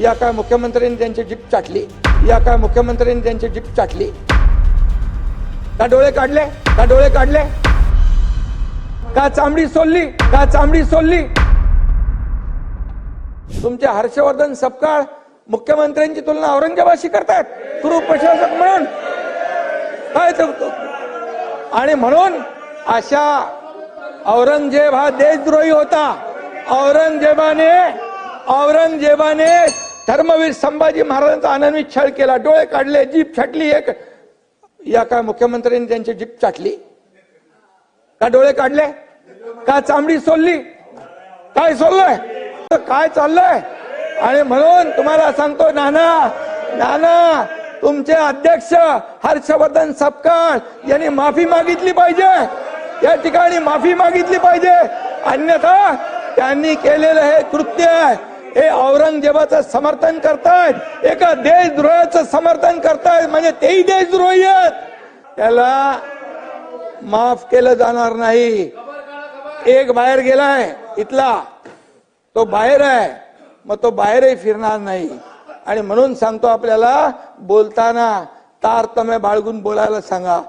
या काय मुख्यमंत्र्यांनी त्यांची जीप चाटली. या काय मुख्यमंत्र्यांनी त्यांची जीप चाटली. का डोळे काढले? का डोळे काढले? का चांबडी सोलली? का चांबडी सोलली? तुमचे हर्षवर्धन सपकाळ मुख्यमंत्र्यांची तुलना औरंगजेबाशी करतायत. सुरू प्रशासक म्हणून. काय आणि म्हणून अशा औरंगजेब हा देशद्रोही होता. औरंगजेबाने औरंगजेबाने धर्मवीर संभाजी महाराजांचा आनंदीत छळ केला डोळे काढले जीप छाटली एक या काय मुख्यमंत्र्यांनी त्यांची जीप छाटली? का डोळे काढले? का चांबडी सोलली? काय सोललंय? काय चाललंय? आणि म्हणून तुम्हाला सांगतो नाना नाना तुमचे अध्यक्ष हर्षवर्धन सपकाळ यांनी माफी मागितली पाहिजे. या ठिकाणी माफी मागितली पाहिजे. अन्यथा त्यांनी केलेलं हे कृत्य आहे. हे औरंगजेबाचं समर्थन करतायत. एका देशद्रोहाचं समर्थन करतायत. म्हणजे तेही देशद्रोही आहेत. त्याला माफ केलं जाणार नाही. एक बाहेर गेलाय इथला. तो बाहेर आहे. मग तो बाहेरही फिरणार नाही. आणि म्हणून सांगतो आपल्याला बोलताना तारतम्य बाळगून बोलायला सांगा.